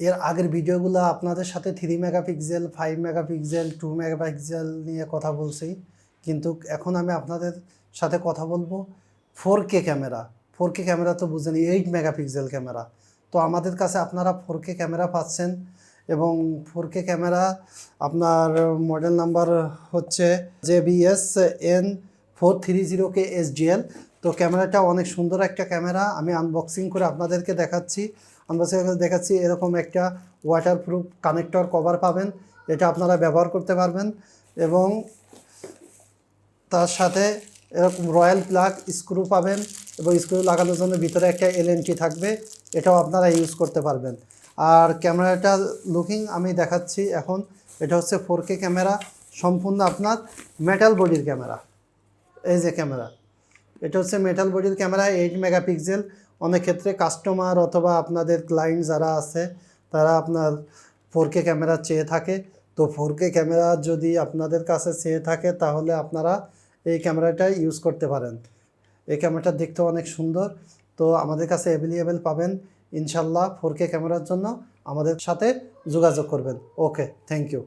এর আগের ভিডিওগুলো আপনাদের সাথে three megapixel five megapixel two megapixel নিয়ে কথা বলছি। কিন্তু এখন আমি আপনাদের সাথে কথা বলব four K camera. Four K camera তো বুঝেনি এইট মেগাপিক্সেল ক্যামেরা। তো আমাদের কাছে আপনারা ফোর কে ক্যামেরা পাচ্ছেন এবং ফোর কে ক্যামেরা আপনার মডেল নাম্বার হচ্ছে J BS N four three zero K S GL তো ক্যামেরাটা অনেক সুন্দর একটা ক্যামেরা। আমি আনবক্সিং করে আপনাদেরকে দেখাচ্ছি। আনবক্সিং দেখাচ্ছি, এরকম একটা ওয়াটারপ্রুফ কানেক্টর কভার পাবেন। এটা আপনারা ব্যবহার করতে পারবেন এবং তার সাথে এরকম রয়্যাল প্লাগ স্ক্রু পাবেন এবং স্ক্রু লাগানোর জন্য ভিতরে একটা এলএনটি থাকবে। এটাও আপনারা ইউজ করতে পারবেন। আর ক্যামেরাটা লুকিং আমি দেখাচ্ছি এখন। এটা হচ্ছে ফোর ক্যামেরা, সম্পূর্ণ আপনার মেটাল বডির ক্যামেরা। এই যে ক্যামেরা। এটা হচ্ছে মেটাল বডির ক্যামেরা এইট মেগাপিক্সেল অনেক ক্ষেত্রে কাস্টমার অথবা আপনাদের ক্লায়েন্ট যারা আছে, তারা আপনার ফোর কে ক্যামেরা চেয়ে থাকে। তো ফোর কে ক্যামেরা যদি আপনাদের কাছে চেয়ে থাকে, তাহলে আপনারা এই ক্যামেরাটা ইউজ করতে পারেন। এই ক্যামেরাটা দেখতে অনেক সুন্দর। তো আমাদের কাছে অ্যাভেলেবেল পাবেন। ইনশাল্লাহ ফোর কে ক্যামেরার জন্য আমাদের সাথে যোগাযোগ করবেন। Okay thank you